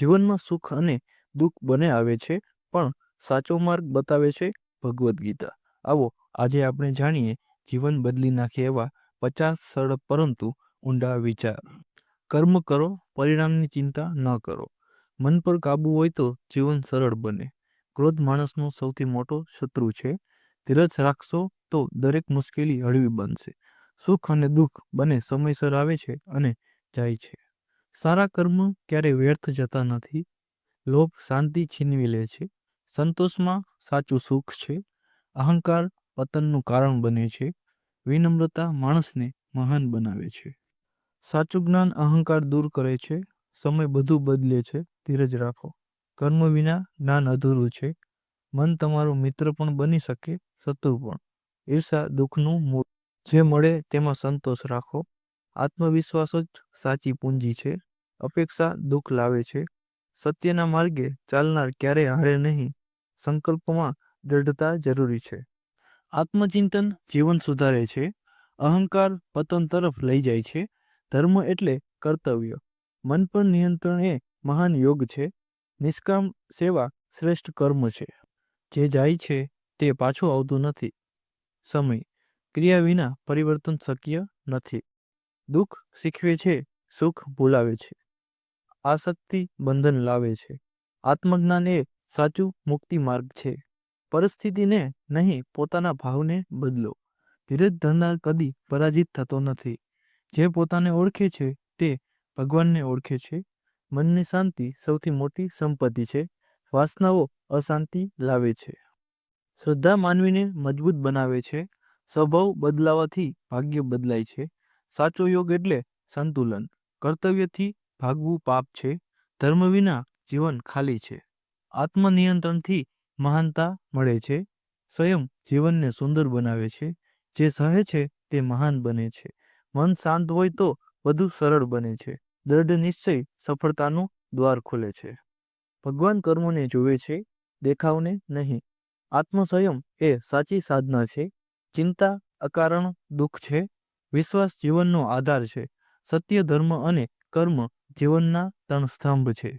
જીવનમાં સુખ અને દુઃખ બંને આવે છે, પણ સાચો માર્ગ બતાવે છે ભગવદ્ ગીતા. આવો, આજે આપણે જાણીએ જીવન બદલી નાખે એવા પચાસ સરળ પરંતુ ઊંડા વિચાર. કર્મ કરો, પરિણામની ચિંતા ન કરો. મન પર કાબુ હોય તો જીવન સરળ બને. ક્રોધ માણસનો સૌથી મોટો શત્રુ છે. ધીરજ રાખશો તો દરેક મુશ્કેલી હળવી બનશે. સુખ અને દુઃખ બંને સમયસર આવે છે અને જાય છે. સારા કર્મ ક્યારે વ્યર્થ જતા નથી. લોભ શાંતિ છીનવી લે છે. સંતોષમાં સાચું સુખ છે. અહંકાર પતનનું કારણ બને છે. વિનમ્રતા માણસને મહાન બનાવે છે. સાચું જ્ઞાન અહંકાર દૂર કરે છે. સમય બધું બદલે છે. ધીરજ રાખો. કર્મ વિના જ્ઞાન અધૂરું છે. મન તમારો મિત્ર પણ બની શકે, શત્રુ પણ. ઈર્ષા દુઃખનું મૂળ. જે મળે તેમાં સંતોષ રાખો. આત્મવિશ્વાસ જ સાચી પૂંજી છે. અપેક્ષા દુઃખ લાવે છે. સત્યના માર્ગે ચાલનાર ક્યારેય હારે નહીં. સંકલ્પમાં દૃઢતા જરૂરી છે. આત્મચિંતન જીવન સુધારે છે. અહંકાર પતન તરફ લઈ જાય છે. ધર્મ એટલે કર્તવ્ય. મન પર નિયંત્રણ એ મહાન યોગ છે. નિષ્કામ સેવા શ્રેષ્ઠ કર્મ છે. જે જાય છે તે પાછું આવતું નથી. સમય. ક્રિયા વિના પરિવર્તન શક્ય નથી. દુઃખ શીખવે છે. સુખ ભૂલાવે છે. આસક્તિ બંધન લાવે છે. આત્મજ્ઞાન એ સાચું મુક્તિ માર્ગ છે. પરિસ્થિતિને નહીં, પોતાના ભાવને બદલો. ધીરજ ધરનાર કદી પરાજિત થતો નથી. જે પોતાને ઓળખે છે, તે ભગવાનને ઓળખે છે. મનની શાંતિ સૌથી મોટી સંપત્તિ છે. વાસનાઓ અશાંતિ લાવે છે. શ્રદ્ધા માનવીને મજબૂત બનાવે છે. સ્વભાવ બદલાવાથી ભાગ્ય બદલાય છે. સાચો યોગ એટલે સંતુલન. કર્તવ્યથી ભાગવું પાપ છે, ધર્મ વિના જીવન ખાલી છે. આત્મનિયંત્રણથી મહાનતા મળે છે, સ્વયં જીવનને સુંદર બનાવે છે, જે સહે છે તે મહાન બને છે. મન શાંત હોય તો બધું સરળ બને છે, દ્રઢ નિશ્ચય સફળતાનું દ્વાર ખોલે છે. ભગવાન કર્મોને જુએ છે, દેખાવને નહીં. આત્મસંયમ એ સાચી સાધના છે, ચિંતા, અકારણ, દુઃખ છે, વિશ્વાસ જીવનનો આધાર છે. સત્ય, ધર્મ અને કર્મ જીવનના ત્રણ સ્તંભ છે.